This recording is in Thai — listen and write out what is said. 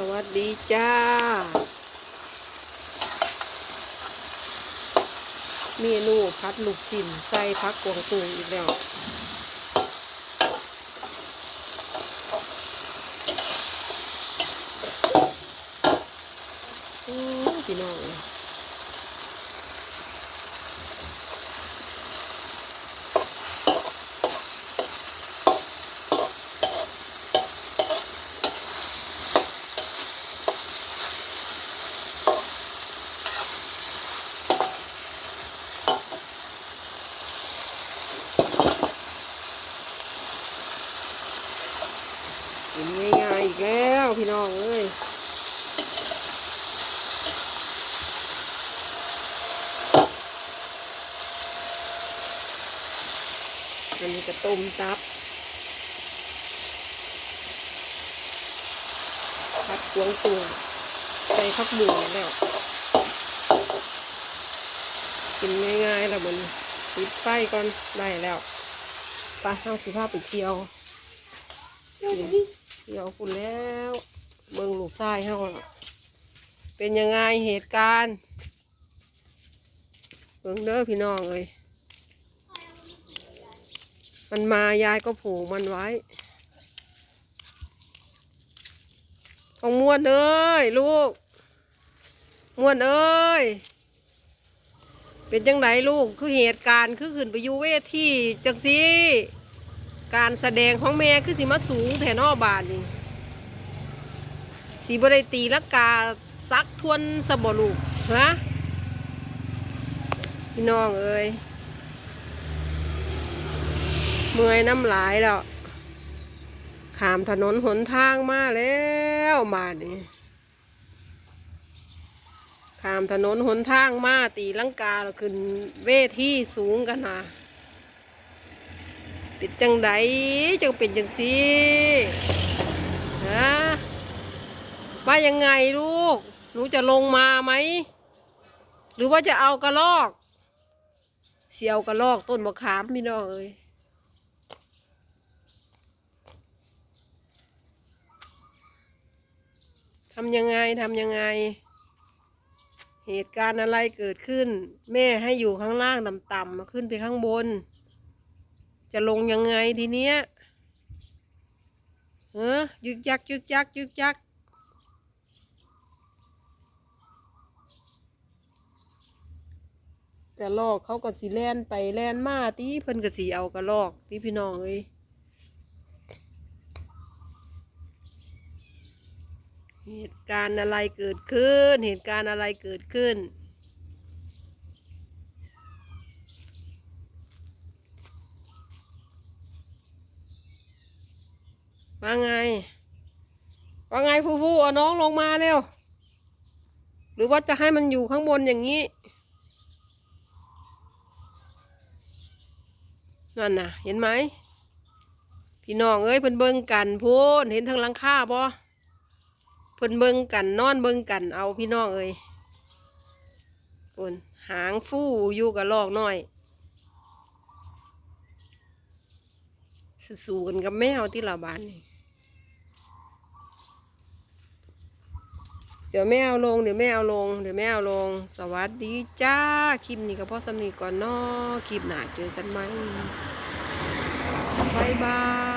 สวัสดีจ้า เมนูพัดลูกชิ้นใส่พักกวางตุ้งอีกแล้วอื้อพี่น้อง กินง่ายๆอีกแล้วพี่น้องเอ้ยอันนี้ก็ต้มตับผัดกวงตุ้งใส่ผักหมูแล้วกินง่ายๆแล้วมันปิดไฟก่อนได้แล้วไปเอาสิภาพไปเที่ยว เที่ยวคุณแล้วเมืองลูกชายเฮาเป็นยังไงเหตุการณ์ เบิ่งเด้อพี่น้องเอ้ยมันมายายก็ผูกมันไว้ของม้วนเอ้ยลูกม้วนเอ้ยเป็นจังไดลูกคือเหตุการณ์คือขึ้นไปยูเวทีจังซี การแสดงของแม่คือสิมาสูงแถนอบานนี่สีบได้ตีลักกาซักทวนสบลูกฮะพี่น้องเอ้ยเมื่อยน้ำลายแล้วขามถนนหนทางมาแล้วมาดิขามถนนหนทางมาตีลังกาแล้วขึ้นเวทีสูงกันนะ ติดจังไดจังเป็นจังซีฮะว่ายังไงลูก หนูจะลงมาไหม หรือว่าจะเอากระลอก เสียวกระลอกต้นมะขามพี่น้องเอ้ยทำยังไงทำยังไง เหตุการณ์อะไรเกิดขึ้น แม่ให้อยู่ข้างล่างต่ำๆมาขึ้นไปข้างบน จะลงยังไงทีเนี้ยเออยึกยักยึกยักยึกยักกระลอกเขาก็สีแลนไปแลนมาตีเพิ่นก็สีเอากระลอกที่พี่น้องเอ้ยเหตุการณ์อะไรเกิดขึ้น เหตุการณ์อะไรเกิดขึ้น ว่าไง ว่าไงฟูฟูเอาน้องลงมาเร็ว หรือว่าจะให้มันอยู่ข้างบนอย่างนี้ นั่นน่ะ เห็นไหม พี่น้องเอ้ยเพิ่นเบิ่งกันพูนเห็นทางหลังคาบ่เพิ่นเบิ่งกันนอนเบิ่งกันเอาพี่น้องเอ้ยปุ่นหางฟู่อยู่กับลอกน้อย สู้กันกับแมวที่ละบานนี่เดี๋ยวแม่เอาลงเดี๋ยวแม่เอาลงเดี๋ยวแม่เอาลง สวัสดีจ้าคลิปนี้ก็พอสำนีก่อนเนาะคลิปหน้าเจอกันไหมบายบาย